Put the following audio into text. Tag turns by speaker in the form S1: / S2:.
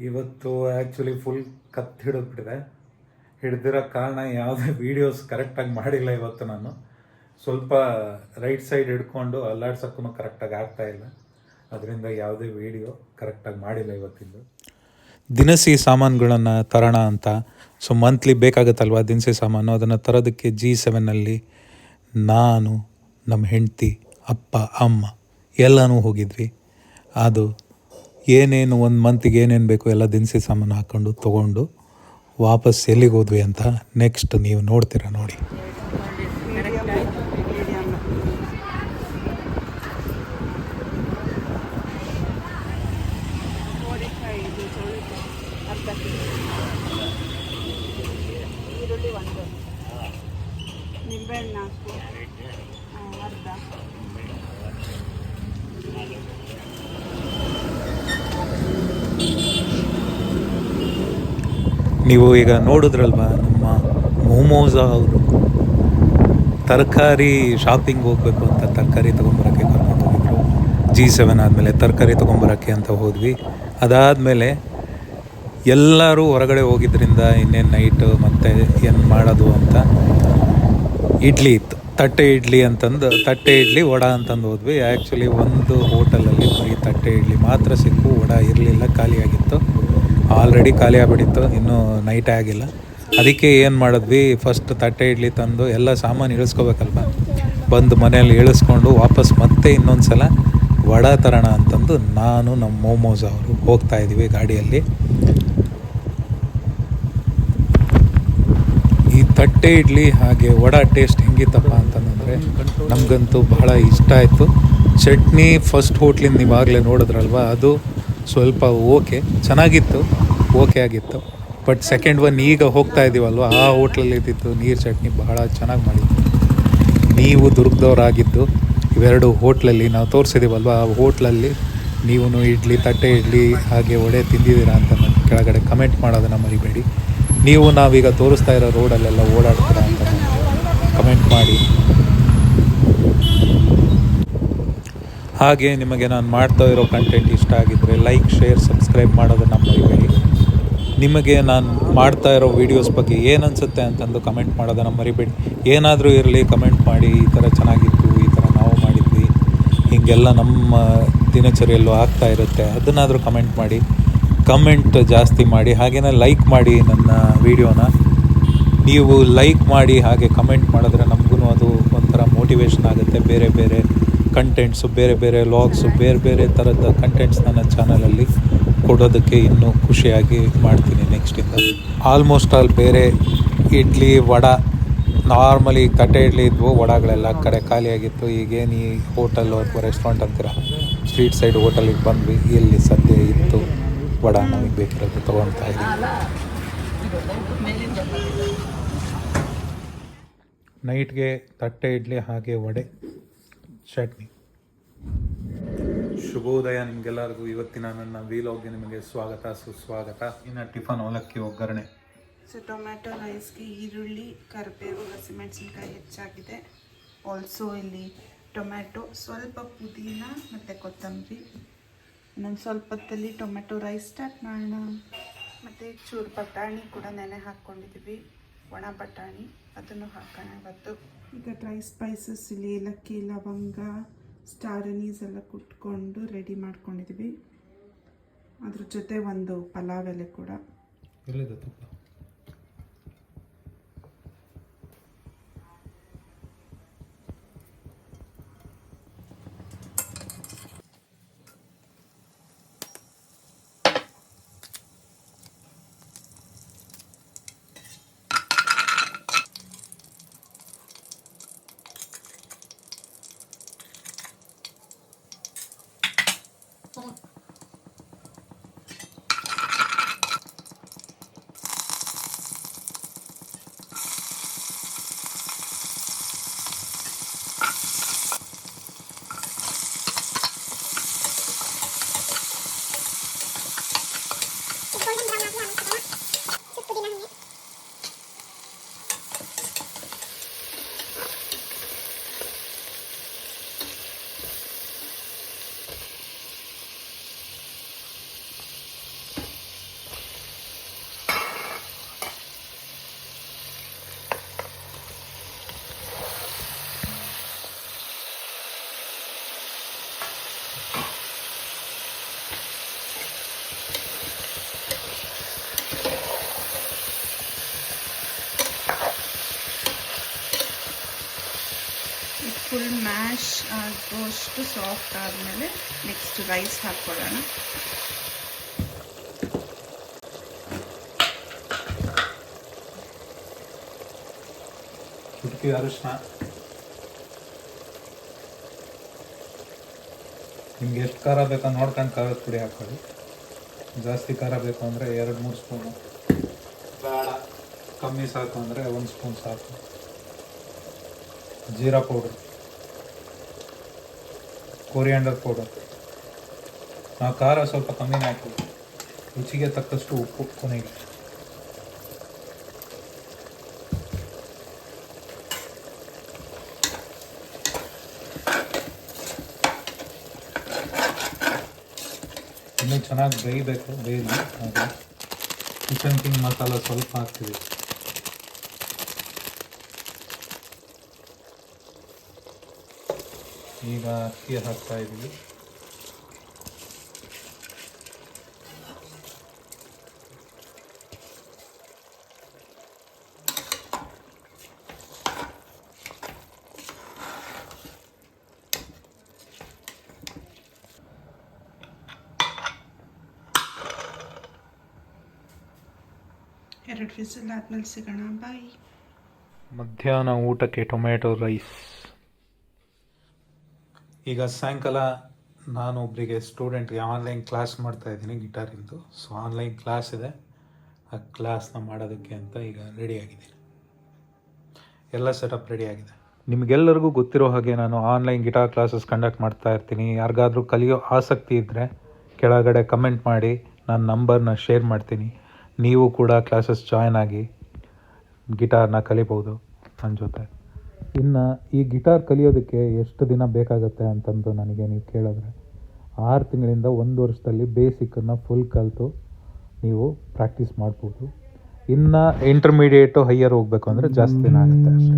S1: ಇವತ್ತು actually full ಕತ್ತು ಹಿಡಿದ್ಬಿಟ್ಟಿದೆ. ಹಿಡ್ದಿರೋ ಕಾರಣ ಯಾವುದೇ ವೀಡಿಯೋಸ್ ಕರೆಕ್ಟಾಗಿ ಮಾಡಿಲ್ಲ ಇವತ್ತು ನಾನು. ಸ್ವಲ್ಪ ರೈಟ್ ಸೈಡ್ ಹಿಡ್ಕೊಂಡು ಅಲ್ಲಾಡ್ಸೋಕ್ಕೂ ಕರೆಕ್ಟಾಗಿ ಆಗ್ತಾ ಇಲ್ಲ. ಅದರಿಂದ ಯಾವುದೇ ವೀಡಿಯೋ ಕರೆಕ್ಟಾಗಿ ಮಾಡಿಲ್ಲ ಇವತ್ತಿಂದು. ದಿನಸಿ ಸಾಮಾನುಗಳನ್ನು ತರೋಣ ಅಂತ. ಸೊ ಮಂತ್ಲಿ ಬೇಕಾಗುತ್ತಲ್ವ ದಿನಸಿ ಸಾಮಾನು? ಅದನ್ನು ತರೋದಕ್ಕೆ ಜಿ ಸೆವೆನಲ್ಲಿ ನಾನು ನಮ್ಮ ಹೆಂಡತಿ, ಅಪ್ಪ, ಅಮ್ಮ ಎಲ್ಲನೂ ಹೋಗಿದ್ವಿ. ಅದು ಏನೇನು ಒಂದು ಮಂತಿಗೆ ಏನೇನು ಬೇಕು ಎಲ್ಲ ದಿನಸಿ ಸಾಮಾನು ಹಾಕ್ಕೊಂಡು ತೊಗೊಂಡು ವಾಪಸ್ ಎಲ್ಲಿಗೆ ಹೋದ್ವಿ ಅಂತ ನೆಕ್ಸ್ಟ್ ನೀವು ನೋಡ್ತೀರಾ ನೋಡಿ.
S2: ನಿಂಬೆಹಣ್ಣು
S1: ನೀವು ಈಗ ನೋಡಿದ್ರಲ್ವ ನಮ್ಮ ಮೋಮೋಸ ಅವರು? ತರಕಾರಿ ಶಾಪಿಂಗ್ ಹೋಗಬೇಕು ಅಂತ ತರಕಾರಿ ತೊಗೊಂಬರೋಕ್ಕೆ ಕರ್ಕೊಂಡು ಹೋಗಿದ್ರು. ಜಿ ಸೆವೆನ್ ಆದಮೇಲೆ ತರಕಾರಿ ತೊಗೊಂಬರೋಕ್ಕೆ ಅಂತ ಹೋದ್ವಿ. ಅದಾದಮೇಲೆ ಎಲ್ಲರೂ ಹೊರಗಡೆ ಹೋಗಿದ್ದರಿಂದ ಇನ್ನೇನು ನೈಟು ಮತ್ತು ಏನು ಮಾಡೋದು ಅಂತ ಇಡ್ಲಿ ಇತ್ತು. ತಟ್ಟೆ ಇಡ್ಲಿ ಅಂತಂದು, ತಟ್ಟೆ ಇಡ್ಲಿ ವಡ ಅಂತಂದು ಹೋದ್ವಿ. ಆ್ಯಕ್ಚುಲಿ ಒಂದು ಹೋಟೆಲಲ್ಲಿ ಬರೀ ತಟ್ಟೆ ಇಡ್ಲಿ ಮಾತ್ರ ಸಿಕ್ಕು, ವಡ ಇರಲಿಲ್ಲ, ಖಾಲಿಯಾಗಿತ್ತು. ಆಲ್ರೆಡಿ ಖಾಲಿ ಆಗಿಬಿಟ್ಟಿತ್ತು, ಇನ್ನೂ ನೈಟ್ ಆಗಿಲ್ಲ. ಅದಕ್ಕೆ ಏನು ಮಾಡಿದ್ವಿ ಫಸ್ಟ್ ತಟ್ಟೆ ಇಡ್ಲಿ ತಂದು ಎಲ್ಲ ಸಾಮಾನು ಇಳಿಸ್ಕೋಬೇಕಲ್ವ? ಬಂದು ಮನೆಯಲ್ಲಿ ಇಳಿಸ್ಕೊಂಡು ವಾಪಸ್ ಮತ್ತೆ ಇನ್ನೊಂದು ಸಲ ವಡ ತರೋಣ ಅಂತಂದು ನಾನು ನಮ್ಮ ಮೋಮೋಸ್ ಅವರು ಹೋಗ್ತಾ ಇದ್ದೀವಿ ಗಾಡಿಯಲ್ಲಿ. ಈ ತಟ್ಟೆ ಇಡ್ಲಿ ಹಾಗೆ ವಡ ಟೇಸ್ಟ್ ಹೆಂಗಿತ್ತಪ್ಪ ಅಂತಂದರೆ ನಮಗಂತೂ ಬಹಳ ಇಷ್ಟ ಆಯಿತು. ಚಟ್ನಿ ಫಸ್ಟ್ ಹೋಟ್ಲಿಂದ ನೀವಾಗಲೇ ನೋಡಿದ್ರಲ್ವ, ಅದು ಸ್ವಲ್ಪ ಓಕೆ. ಚೆನ್ನಾಗಿತ್ತು. ಓಕೆ ಆಗಿತ್ತು. ಬಟ್ ಸೆಕೆಂಡ್ ಒನ್ ಈಗ ಹೋಗ್ತಾ ಇದ್ದೀವಲ್ವ ಆ ಹೋಟ್ಲಲ್ಲಿ ಇದ್ದಿತ್ತು ನೀರು ಚಟ್ನಿ ಬಹಳ ಚೆನ್ನಾಗಿ ಮಾಡಿತ್ತು ನೀವು ದುರ್ಗದವರಾಗಿದ್ದು ಇವೆರಡು ಹೋಟ್ಲಲ್ಲಿ ನಾವು ತೋರಿಸಿದ್ದೀವಲ್ವ ಆ ಹೋಟ್ಲಲ್ಲಿ ನೀವು ಇಡ್ಲಿ, ತಟ್ಟೆ ಇಡ್ಲಿ ಹಾಗೆ ಒಡೆ ತಿಂದಿದ್ದೀರಾ ಅಂತ ನನ್ನ ಕೆಳಗಡೆ ಕಮೆಂಟ್ ಮಾಡೋದನ್ನು ಮರಿಬೇಡಿ. ನೀವು ನಾವೀಗ ತೋರಿಸ್ತಾ ಇರೋ ರೋಡಲ್ಲೆಲ್ಲ ಓಡಾಡ್ತೀರಾ ಅಂತ ಕಮೆಂಟ್ ಮಾಡಿ. ಹಾಗೆ ನಿಮಗೆ ನಾನು ಮಾಡ್ತಾ ಇರೋ ಕಂಟೆಂಟ್ ಇಷ್ಟ ಆಗಿದ್ದರೆ ಲೈಕ್ ಶೇರ್ ಸಬ್ಸ್ಕ್ರೈಬ್ ಮಾಡೋದನ್ನು ಮರಿಬೇಡಿ. ನಿಮಗೆ ನಾನು ಮಾಡ್ತಾ ಇರೋ ವೀಡಿಯೋಸ್ ಬಗ್ಗೆ ಏನು ಅನಿಸುತ್ತೆ ಅಂತಂದು ಕಮೆಂಟ್ ಮಾಡೋದನ್ನು ಮರಿಬೇಡಿ. ಏನಾದರೂ ಇರಲಿ ಕಮೆಂಟ್ ಮಾಡಿ, ಈ ಥರ ಚೆನ್ನಾಗಿತ್ತು, ಈ ಥರ ನಾವು ಮಾಡಿದ್ವಿ, ಹೀಗೆಲ್ಲ ನಮ್ಮ ದಿನಚರಿಯಲ್ಲೂ ಆಗ್ತಾ ಇರುತ್ತೆ, ಅದನ್ನಾದರೂ ಕಮೆಂಟ್ ಮಾಡಿ. ಕಮೆಂಟ್ ಜಾಸ್ತಿ ಮಾಡಿ ಹಾಗೆಯೇ ಲೈಕ್ ಮಾಡಿ ನನ್ನ ವೀಡಿಯೋನ ನೀವು ಲೈಕ್ ಮಾಡಿ, ಹಾಗೆ ಕಮೆಂಟ್ ಮಾಡಿದ್ರೆ ನಮಗೂ ಅದು ಒಂಥರ ಮೋಟಿವೇಶನ್ ಆಗುತ್ತೆ, ಬೇರೆ ಬೇರೆ ಕಂಟೆಂಟ್ಸು ಬೇರೆ ಬೇರೆ ಲಾಗ್ಸು ಬೇರೆ ಬೇರೆ ಥರದ ಕಂಟೆಂಟ್ಸ್ ನನ್ನ ಚಾನಲಲ್ಲಿ ಕೊಡೋದಕ್ಕೆ ಇನ್ನೂ ಖುಷಿಯಾಗಿ ಮಾಡ್ತೀನಿ ನೆಕ್ಸ್ಟಿಂದ ಆಲ್ಮೋಸ್ಟ್ ಆಲ್ ಬೇರೆ ಇಡ್ಲಿ, ವಡ ನಾರ್ಮಲಿ ಕಟ್ಟೆ ಇಡ್ಲಿ ಇದ್ವು, ವಡಗಳೆಲ್ಲ ಕಡೆ ಖಾಲಿಯಾಗಿತ್ತು. ಈಗೇನು ಈ ಹೋಟೆಲ್ ಅಥವಾ ರೆಸ್ಟೋರೆಂಟ್ ಅಂತೀರ ಸ್ಟ್ರೀಟ್ ಸೈಡ್ ಹೋಟೆಲಿಗೆ ಬಂದ್ವಿ. ಎಲ್ಲಿ ಸದ್ಯ ಇತ್ತು ವಡ ನಮಗೆ ಬೇಕಿರೋದು ತೊಗೊಳ್ತಾ ಇದ್ದೀವಿ ನೈಟ್ಗೆ ತಟ್ಟೆ ಇಡ್ಲಿ, ಹಾಗೆ ವಡೆ. ಚಟ್ನಿ ಶುಭೋದಯ ನಿಮಗೆಲ್ಲರಿಗೂ. ಇವತ್ತಿನ ನನ್ನ ವೀಲಾಗ್ಗೆ ನಿಮಗೆ ಸ್ವಾಗತ ಸುಸ್ವಾಗತ. ಇನ್ನು ಟಿಫನ್ ಅವಲಕ್ಕಿ ಒಗ್ಗರಣೆ.
S2: ಸೊ ಟೊಮ್ಯಾಟೊ ರೈಸ್ಗೆ ಈರುಳ್ಳಿ ಕರಿಬೇವು ಹಸಿಮೆಣಸಿನ್ಕಾಯಿ ಹೆಚ್ಚಾಗಿದೆ. ಆಲ್ಸೋ ಇಲ್ಲಿ ಟೊಮ್ಯಾಟೊ ಸ್ವಲ್ಪ ಪುದೀನ ಮತ್ತು ಕೊತ್ತಂಬರಿ. ನಾನು ಸ್ವಲ್ಪ ಹೊತ್ತಲ್ಲಿ ಟೊಮ್ಯಾಟೊ ರೈಸ್ ಸ್ಟಾರ್ಟ್ ಮಾಡೋಣ. ಮತ್ತು ಚೂರು ಬಟಾಣಿ ಕೂಡ ನೆನೆ ಹಾಕ್ಕೊಂಡಿದ್ದೀವಿ ಒಣ ಬಟಾಣಿ ಅದನ್ನು ಹಾಕೋಣ ಇವತ್ತು. ಈಗ ಡ್ರೈ ಸ್ಪೈಸಸ್ ಇಲ್ಲಿ ಏಲಕ್ಕಿ ಲವಂಗ ಸ್ಟಾರ್ ಅನೀಸ್ ಎಲ್ಲ ಕುಟ್ಕೊಂಡು ರೆಡಿ ಮಾಡ್ಕೊಂಡಿದ್ವಿ. ಅದ್ರ ಜೊತೆ ಒಂದು ಪಲಾವ್ ಎಲೆ ಕೂಡ. ಫುಲ್ ಮ್ಯಾಶ್ ಆಗೋಷ್ಟು ಸಾಫ್ಟ್ ಆದಮೇಲೆ ನೆಕ್ಸ್ಟ್ ರೈಸ್ ಹಾಕ್ಕೊಳ್ಳೋಣ.
S1: ಅರಿಶಿನ. ನಿಮ್ಗೆ ಎಷ್ಟು ಖಾರ ಬೇಕೋ ನೋಡ್ಕೊಂಡು ಖಾರದ ಪುಡಿ ಹಾಕೊಳ್ಳಿ. ಜಾಸ್ತಿ ಖಾರ ಬೇಕು ಅಂದರೆ ಎರಡು, ಮೂರು ಸ್ಪೂನು ಬೇಡ, ಕಮ್ಮಿ ಸಾಕು ಅಂದರೆ ಒಂದು ಸ್ಪೂನ್ ಸಾಕು. ಜೀರಾ ಪೌಡ್ರ್. ಕೊರಿಯಾಂಡರ್ ಪೌಡರ್ ನಾವು ಖಾರ ಸ್ವಲ್ಪ ಕಮ್ಮಿನೇ ಹಾಕಿ ರುಚಿಗೆ ತಕ್ಕಷ್ಟು ಉಪ್ಪು ಕೊನೆಗೆ ಇನ್ನೂ ಚೆನ್ನಾಗಿ ಬೇಯಬೇಕು ಬೇಯಲಿ ಹಾಗೆ ಕಿಚನ್ ಕಿಂಗ್ ಮಸಾಲ ಸ್ವಲ್ಪ ಹಾಕ್ತೀವಿ ಈಗ ಅಕ್ಕಿ ಹಾಕ್ತಾ ಇದ್ದೀವಿ.
S2: ಎರಡು ವಿಸಿಲ್ ಆದ್ಮೇಲೆ ಸಿಗೋಣ ಬಾಯ್.
S1: ಮಧ್ಯಾಹ್ನ ಊಟಕ್ಕೆ ಟೊಮೆಟೊ ರೈಸ್. ಈಗ ಸಾಯಂಕಾಲ ನಾನು ಒಬ್ಬರಿಗೆ ಸ್ಟೂಡೆಂಟ್ಗೆ ಆನ್ಲೈನ್ ಕ್ಲಾಸ್ ಮಾಡ್ತಾ ಇದ್ದೀನಿ ಗಿಟಾರಿಂದು ಸೊ ಆನ್ಲೈನ್ ಕ್ಲಾಸ್ ಇದೆ. ಆ ಕ್ಲಾಸ್ನ ಮಾಡೋದಕ್ಕೆ ಅಂತ ಈಗ ರೆಡಿ ಆಗಿದ್ದೀನಿ. ಎಲ್ಲ ಸೆಟಪ್ ರೆಡಿ ಆಗಿದೆ. ನಿಮಗೆಲ್ಲರಿಗೂ ಗೊತ್ತಿರೋ ಹಾಗೆ ನಾನು ಆನ್ಲೈನ್ ಗಿಟಾರ್ ಕ್ಲಾಸಸ್ ಕಂಡಕ್ಟ್ ಮಾಡ್ತಾ ಇರ್ತೀನಿ. ಯಾರಿಗಾದರೂ ಕಲಿಯೋ ಆಸಕ್ತಿ ಇದ್ದರೆ ಕೆಳಗಡೆ ಕಮೆಂಟ್ ಮಾಡಿ ನನ್ನ ನಂಬರ್ನ ಶೇರ್ ಮಾಡ್ತೀನಿ. ನೀವು ಕೂಡ ಕ್ಲಾಸಸ್ ಜಾಯ್ನ್ ಆಗಿ ಗಿಟಾರ್ನ ಕಲಿಬೋದು ನನ್ನ ಜೊತೆ. ಇನ್ನು ಈ ಗಿಟಾರ್ ಕಲಿಯೋದಕ್ಕೆ ಎಷ್ಟು ದಿನ ಬೇಕಾಗುತ್ತೆ ಅಂತಂದು ನನಗೆ ನೀವು ಕೇಳಿದ್ರೆ ಆರು ತಿಂಗಳಿಂದ ಒಂದು ವರ್ಷದಲ್ಲಿ ಬೇಸಿಕ್ಕನ್ನು ಫುಲ್ ಕಲಿತು ನೀವು ಪ್ರಾಕ್ಟೀಸ್ ಮಾಡ್ಬೋದು. ಇನ್ನು ಇಂಟರ್ಮೀಡಿಯೇಟು ಹೈಯರ್ ಹೋಗಬೇಕು ಅಂದರೆ ಜಾಸ್ತಿ ದಿನ ಆಗುತ್ತೆ ಅಷ್ಟೇ.